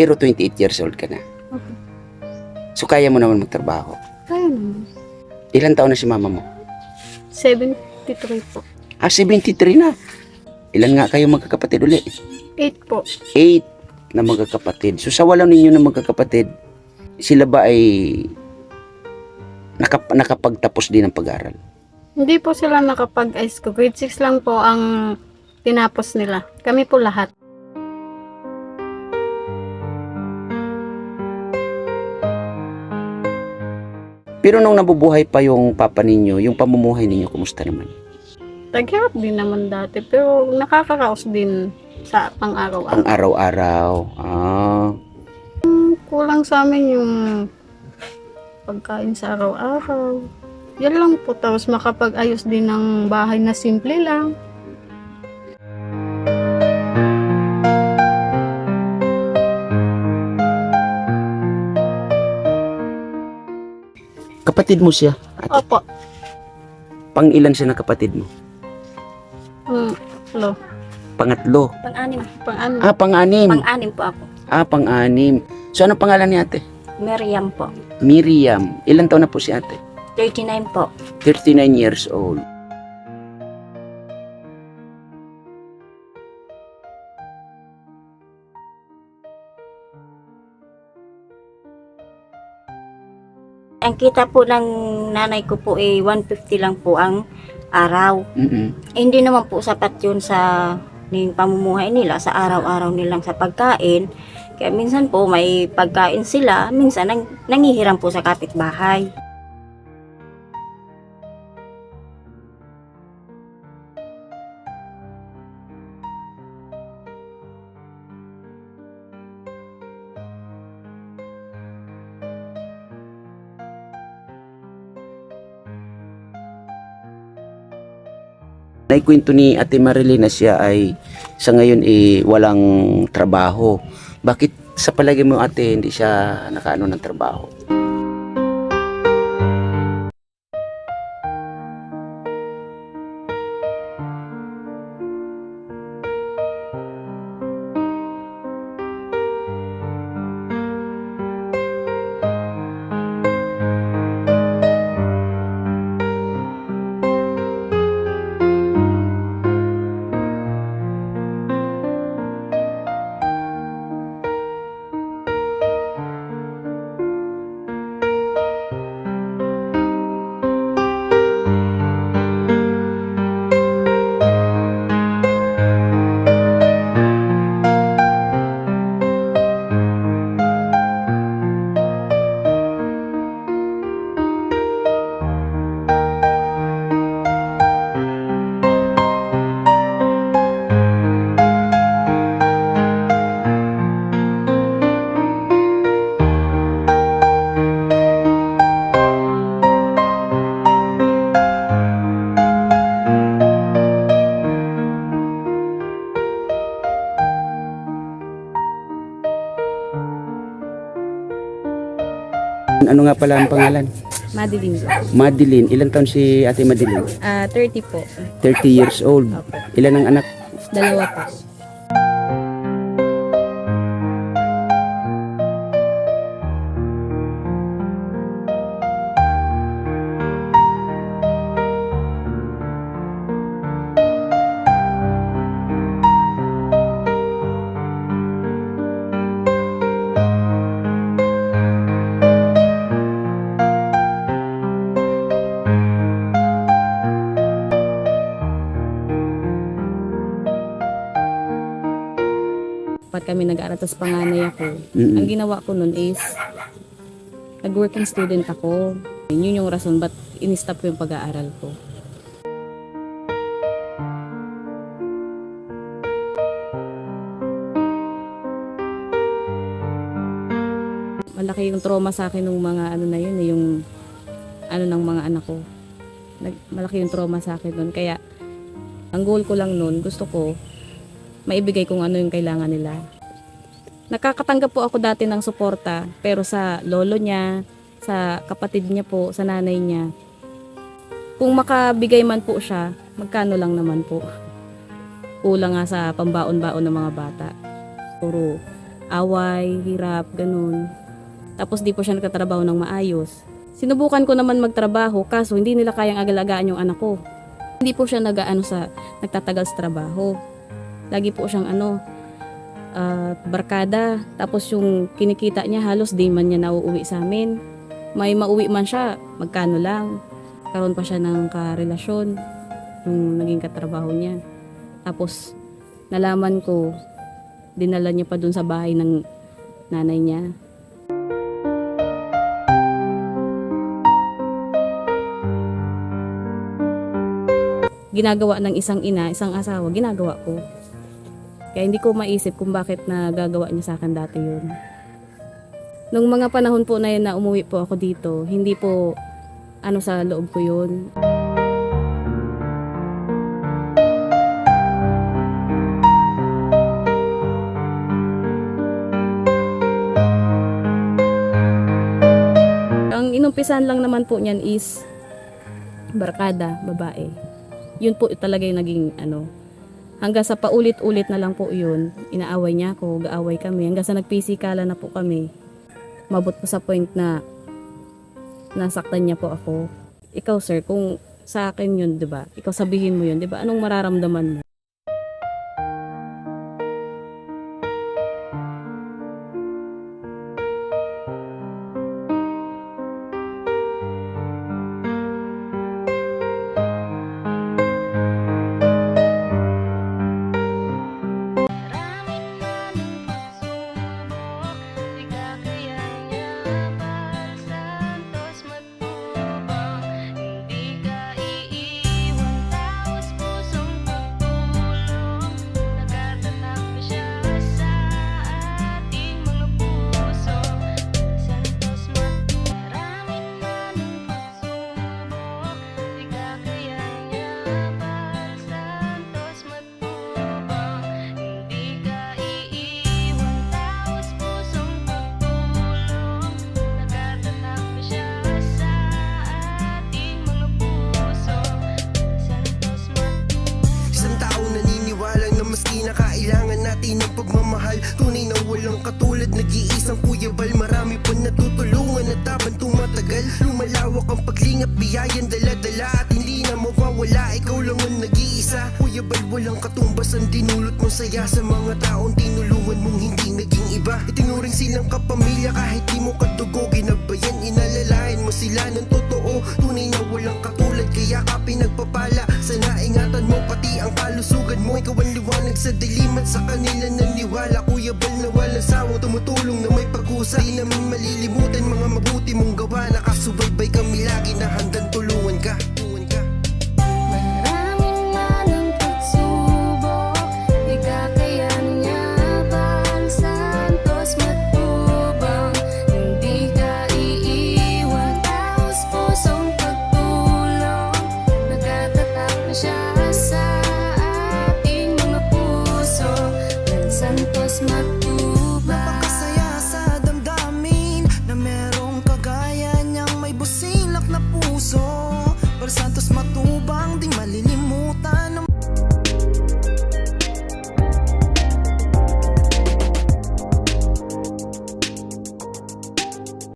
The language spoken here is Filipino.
Pero 28 years old ka na. Okay. So kaya mo naman magtrabaho. Kaya naman. Ilan taon na si mama mo? 73 po. Ah, 73 na. Ilan nga kayo magkakapatid uli? 8 po. 8 na magkakapatid. So sa wala ninyo na magkakapatid, sila ba ay nakap- nakapagtapos din ng pag-aaral? Hindi po sila nakapag-high school. Grade 6 lang po ang tinapos nila. Kami po lahat. Pero nung nabubuhay pa yung papa ninyo, yung pamumuhay ninyo, kumusta naman? Taghirap din naman dati. Pero nakakaraos din sa Ang pang-araw-araw. araw-araw. Ah, Kulang sa amin yung pagkain sa araw-araw. Yan lang po. Tapos makapag-ayos din ng bahay na simple lang. Kapatid mo siya. At Opo. pang ilan siya na kapatid mo? Mm, hello. Pangatlo. Pang-anim. Pang ano? Ah, pang-anim. Pang-anim po ako. Ah, pang-anim. So, anong pangalan ni ate? Miriam po. Miriam. Ilan taon na po si ate? 39 po. 39 years old. Ang kita po ng nanay ko po eh 150 lang po ang araw. Mm-mm. Eh, hindi naman po sapat yun sa ning pamumuhay nila sa araw-araw nilang sa pagkain. Kaya minsan po may pagkain sila, minsan nang, nangihiram po sa kapitbahay. Naikwento ni Ate Marilyn na siya ay sa ngayon eh walang trabaho. Bakit sa palagi mo ate hindi siya nakaano ng trabaho? Ano nga pala ang pangalan? Madeline po. Madeline. Ilan taon si Ate Madeline? Ah, 30 po. 30 years old. Opo. Ilan ang anak? Dalawa po. Pat kami nag-aaral, tapos panganay ako. Mm-mm. Ang ginawa ko nun is, nag-working student ako. Yun yung rason ba't in-stop ko yung pag-aaral ko. Malaki yung trauma sa akin ng mga ano na yun, eh, yung ano ng mga anak ko. Nag, malaki yung trauma sa akin nun. Kaya, ang goal ko lang nun, gusto ko, maibigay kung ano yung kailangan nila. Nakakatanggap po ako dati ng suporta, pero sa lolo niya, sa kapatid niya po, sa nanay niya, kung makabigay man po siya, magkano lang naman po. Kulang nga sa pambaon-baon ng mga bata. Puro away, hirap, ganun. Tapos di po siya nagtatrabaho ng maayos. Sinubukan ko naman magtrabaho kaso hindi nila kayang agalagaan yung anak ko. Hindi po siya nagaano sa nagtatagal sa trabaho. Lagi po siyang ano ah, barkada. Tapos yung kinikita niya halos di man niya nauuwi sa amin. May mauwi man siya, magkano lang. Karoon pa siya ng karelasyon nung naging katrabaho niya. Tapos nalaman ko dinala niya pa dun sa bahay ng nanay niya. Ginagawa ng isang ina, isang asawa, ginagawa ko. Kaya hindi ko maisip kung bakit nagagawa niya sa akin dati yun. Nung mga panahon po na yun na umuwi po ako dito, hindi po ano sa loob ko yun. Ang inumpisan lang naman po niyan is barkada, babae. Yun po talaga yung naging ano. Hanggang sa paulit-ulit na lang po yun, inaaway niya ako, gaaway kami. Hanggang sa nagpisikala na po kami, mabot po sa point na nasaktan niya po ako. Ikaw sir, kung sa akin yun, di ba? Ikaw sabihin mo yun, di ba? Anong mararamdaman mo? Pagmamahal. Tunay na walang katulad, nag-iisang Kuya Bal Marami pa natutulungan at habang tumatagal Lumalawak ang paglingap, biyayan dala-dala At hindi na mawawala, ikaw lang ang nag-iisa. Kuya Bal, walang katumbas ang dinulot mo saya Sa mga taong tinulungan mong hindi naging iba. Itinuring silang kapamilya kahit di mo kadugo Ginabayan, inalalayan mo sila ng totoo. Tunay na walang katulad, kaya ka pinagpapala. Sana ingatan mo pati ang kalusugan mo. Ikaw ang liwanag sa dilim at sa kanila naniwala Kuya Bal na walang sawang tumutulong na may pag-usa Di namin malilimutan smart